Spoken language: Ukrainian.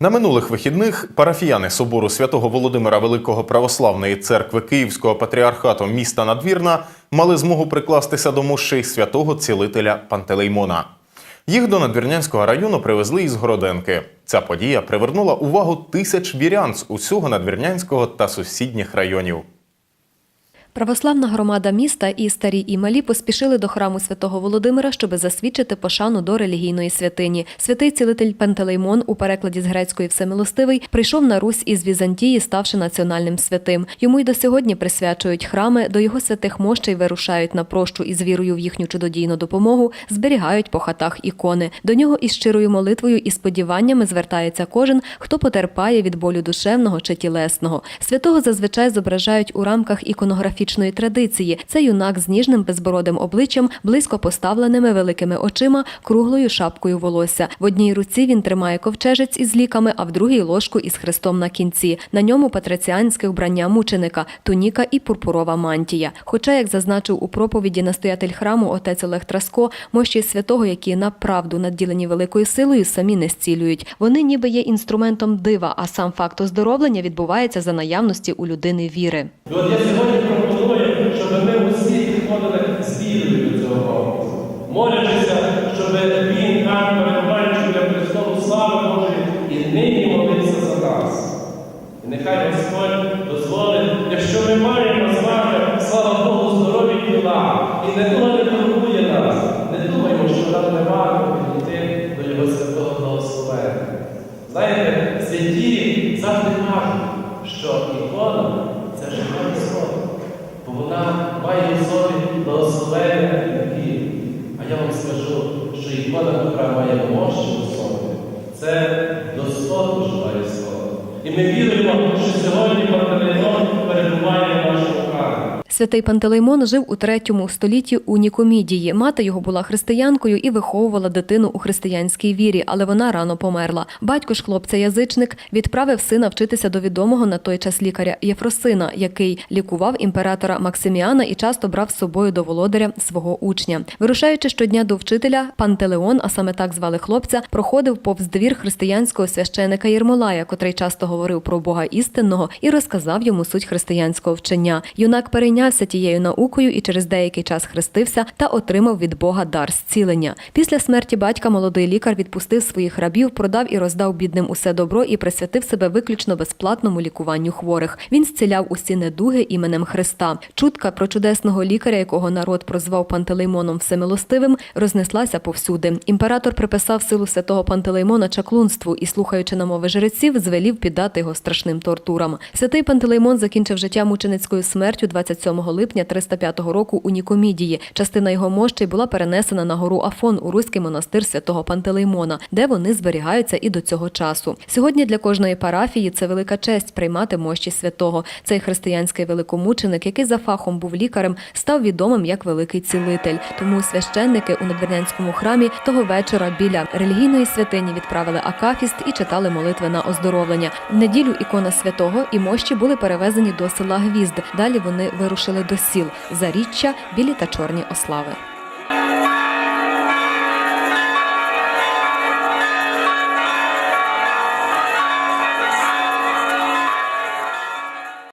На минулих вихідних парафіяни собору святого Володимира Великого Православної церкви Київського патріархату міста Надвірна мали змогу прикластися до мощей святого цілителя Пантелеймона. Їх до Надвірнянського району привезли із Городенки. Ця подія привернула увагу тисяч вірян з усього Надвірнянського та сусідніх районів. Православна громада міста і старі і малі поспішили до храму святого Володимира, щоби засвідчити пошану до релігійної святині. Святий цілитель Пантелеймон у перекладі з грецької Всемилостивий прийшов на Русь із Візантії, ставши національним святим. Йому й до сьогодні присвячують храми, до його святих мощей вирушають на прощу із вірою в їхню чудодійну допомогу, зберігають по хатах ікони. До нього із щирою молитвою і сподіваннями звертається кожен, хто потерпає від болю душевного чи тілесного. Святого зазвичай зображають у рамках іконографічної традиції. Це юнак з ніжним безбородим обличчям, близько поставленими великими очима, круглою шапкою волосся. В одній руці він тримає ковчежець із ліками, а в другій ложку із хрестом на кінці. На ньому патриціанське вбрання мученика, туніка і пурпурова мантія. Хоча, як зазначив у проповіді настоятель храму отець Олег Траско, мощі святого, які направду наділені великою силою, самі не зцілюють. Вони ніби є інструментом дива, а сам факт оздоровлення відбувається за наявності у людини віри. Я сьогодні щоб ми усі підходили з вірою до цього образу, молячися, щоб він нам, перебуваючи для престолу слави Божої, і нині молився за нас. І нехай Господь дозволить, якщо ми маємо з вами, слава Богу, здорові тіла, і не не турбує нас, не думаємо, що нам не варто підійти до Його святого благословення. Знаєте, святі завжди кажуть, що ікона це живе слово, бо вона має в собі благословення і віру. А я вам скажу, що ікона, яка має мощі у собі, це достойно живає слово. І ми віримо, що сьогодні Пантелеймон перебуває в нашому храмі. Святий Пантелеймон жив у третьому столітті у Нікомідії. Мати його була християнкою і виховувала дитину у християнській вірі, але вона рано померла. Батько ж хлопця-язичник відправив сина вчитися до відомого на той час лікаря Єфросина, який лікував імператора Максиміана і часто брав з собою до володаря свого учня. Вирушаючи щодня до вчителя, Пантелеон, а саме так звали хлопця, проходив повз двір християнського священика Єрмолая, котрий часто говорив про Бога істинного і розказав йому суть християнського вчення. Юнак перейнявся тією наукою і через деякий час хрестився та отримав від Бога дар зцілення. Після смерті батька молодий лікар відпустив своїх рабів, продав і роздав бідним усе добро і присвятив себе виключно безплатному лікуванню хворих. Він зціляв усі недуги іменем Христа. Чутка про чудесного лікаря, якого народ прозвав Пантелеймоном Всемилостивим, рознеслася повсюди. Імператор приписав силу святого Пантелеймона чаклунству і, слухаючи намови жреців, звелів піддати його страшним тортурам. Святий Пантелеймон закінчив життя мученицькою смертю 27 липня 305 року у Нікомідії. Частина його мощей була перенесена на гору Афон у руський монастир святого Пантелеймона, де вони зберігаються і до цього часу. Сьогодні для кожної парафії це велика честь приймати мощі святого. Цей християнський великомученик, який за фахом був лікарем, став відомим як великий цілитель. Тому священники у надвірнянському храмі того вечора біля релігійної святині відправили акафіст і читали молитви на оздоровлення. В неділю ікона святого і мощі були перевезені до села Гвізд. Далі вони вирушили до сіл Заріччя, Білі та Чорні Ослави.